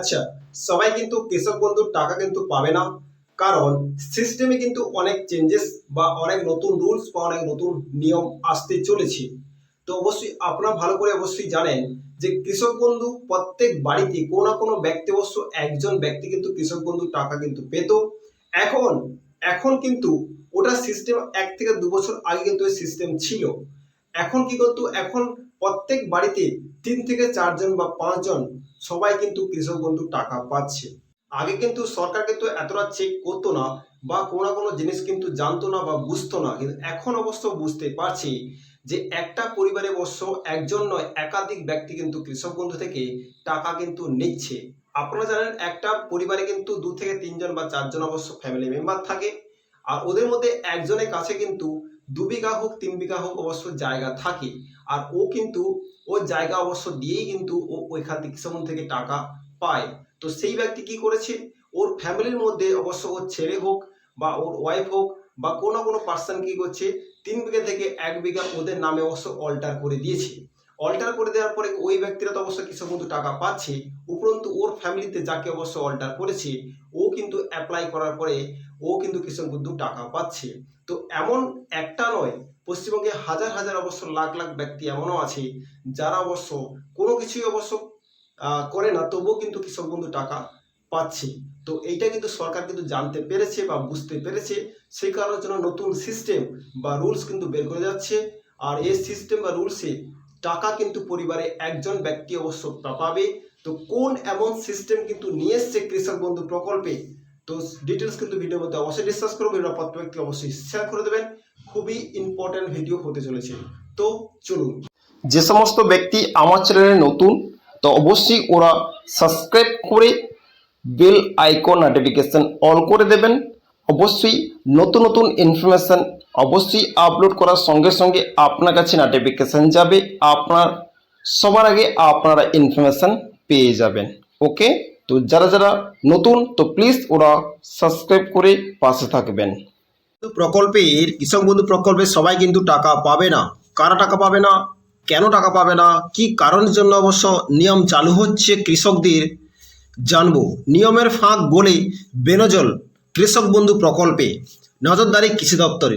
আচ্ছা সবাই কিন্তু কৃষক বন্ধুর টাকা কিন্তু পাবে না। কারণ সিস্টেমে কিন্তু অনেক চেঞ্জেস বা অনেক নতুন রুলস বা অনেক নতুন নিয়ম আসতে চলেছে। তো অবশ্যই আপনারা ভালো করে অবশ্যই জানেন যে কৃষক বন্ধু প্রত্যেক বাড়িতে কোনো না কোনো ব্যক্তি অবশ্য একজন ব্যক্তি কিন্তু কৃষক বন্ধু টাকা কিন্তু পেত। এখন এখন কিন্তু ওটা সিস্টেম এক থেকে দু বছর আগে কিন্তু সিস্টেম ছিল। এখন কি করতো? এখন প্রত্যেক বাড়িতে তিন থেকে চারজন বা পাঁচজন সবাই কিন্তু কৃষক বন্ধু টাকা পাচ্ছে। আগে কিন্তু সরকার কিন্তু এতটা চেক করতো না বা কোনো না কোনো জিনিস কিন্তু জানতো না বা বুঝতো না। কিন্তু এখন অবশ্য বুঝতে পারছি যে একটা পরিবারে অবশ্য একজন নয়, একাধিক ব্যক্তি কিন্তু কৃষক বন্ধু থেকে টাকা কিন্তু নিচ্ছে। আপনারা জানেন, একটা পরিবারে কিন্তু দু থেকে তিনজন বা চারজন অবশ্য ফ্যামিলি মেম্বার থাকে। আর ওদের মধ্যে একজনের কাছে কিন্তু দু বিঘা হোক, তিন বিঘা হোক অবশ্য জায়গা থাকে। আর ও কিন্তু, ও জায়গা অবশ্য দিয়েই কিন্তু ও ওইখান থেকে কৃষক থেকে টাকা পায়। তো সেই ব্যক্তি কি করেছে? ওর ফ্যামিলির মধ্যে অবশ্য ওর ছেলে হোক বা ওর ওয়াইফ হোক বা কোনো কোনো পার্সন কি করছে, তিন বিঘা থেকে এক বিঘা ওদের নামে অবশ্য অল্টার করে দিয়েছে। অল্টার করে দেওয়ার পরে ওই ব্যক্তিরা তো অবশ্য কৃষক বন্ধু টাকা পাচ্ছে। উপরন্তু ওর ফ্যামিলিতে যাকে অবশ্য অল্টার করেছে, ও কিন্তু অ্যাপ্লাই করার পরে ও কিন্তু কৃষক বন্ধু টাকা পাচ্ছে। তো এমন একটা নয়, পশ্চিমবঙ্গে হাজার হাজার অবশ্য লাখ লাখ ব্যক্তি এমনও আছে, যারা অবশ্য কোনো কিছুই অবশ্য করে না, তবুও কিন্তু কৃষক বন্ধু টাকা পাচ্ছে। তো এইটা কিন্তু সরকার কিন্তু জানতে পেরেছে বা বুঝতে পেরেছে, সেই কারণের জন্য নতুন সিস্টেম বা রুলস কিন্তু বের করে যাচ্ছে। আর এই সিস্টেম বা রুলসে টাকা কিন্তু পরিবারে একজন ব্যক্তি অবশ্য পাবে। তো কোন এমন সিস্টেম কিন্তু নিয়ে এসছে কৃষক বন্ধু প্রকল্পে? তো ডিটেলস কিন্তু ভিডিওর মধ্যে অবশ্যই ডিসকাস করব। ভিডিও প্রত্যেককে অবশ্যই শেয়ার করে দেবেন। খুবই ইম্পর্ট্যান্ট ভিডিও হতে চলেছে। তো চলুন। যে সমস্ত ব্যক্তি আমার চ্যানেলে নতুন, তো অবশ্যই ওরা সাবস্ক্রাইব করে বেল আইকন নোটিফিকেশন অল করে দেবেন। অবশ্যই নতুন নতুন ইনফরমেশান অবশ্যই আপলোড করার সঙ্গে সঙ্গে আপনার কাছে নোটিফিকেশান যাবে। আপনার, সবার আগে আপনারা ইনফরমেশান পেয়ে যাবেন। ওকে তো যারা যারা নতুন, তো প্লিজ ওরা সাবস্ক্রাইব করে পাশে থাকবেন। প্রকল্পের, কৃষক বন্ধু প্রকল্পে সবাই কিন্তু টাকা পাবে না। কারা টাকা পাবে না? কেন টাকা পাবে না? কি কারণের জন্য অবশ্য নিয়ম চালু হচ্ছে কৃষকদের? জানব। নিয়মের ফাঁক বলে বেনজল কৃষক বন্ধু প্রকল্পে নজরদারি কৃষি দপ্তরে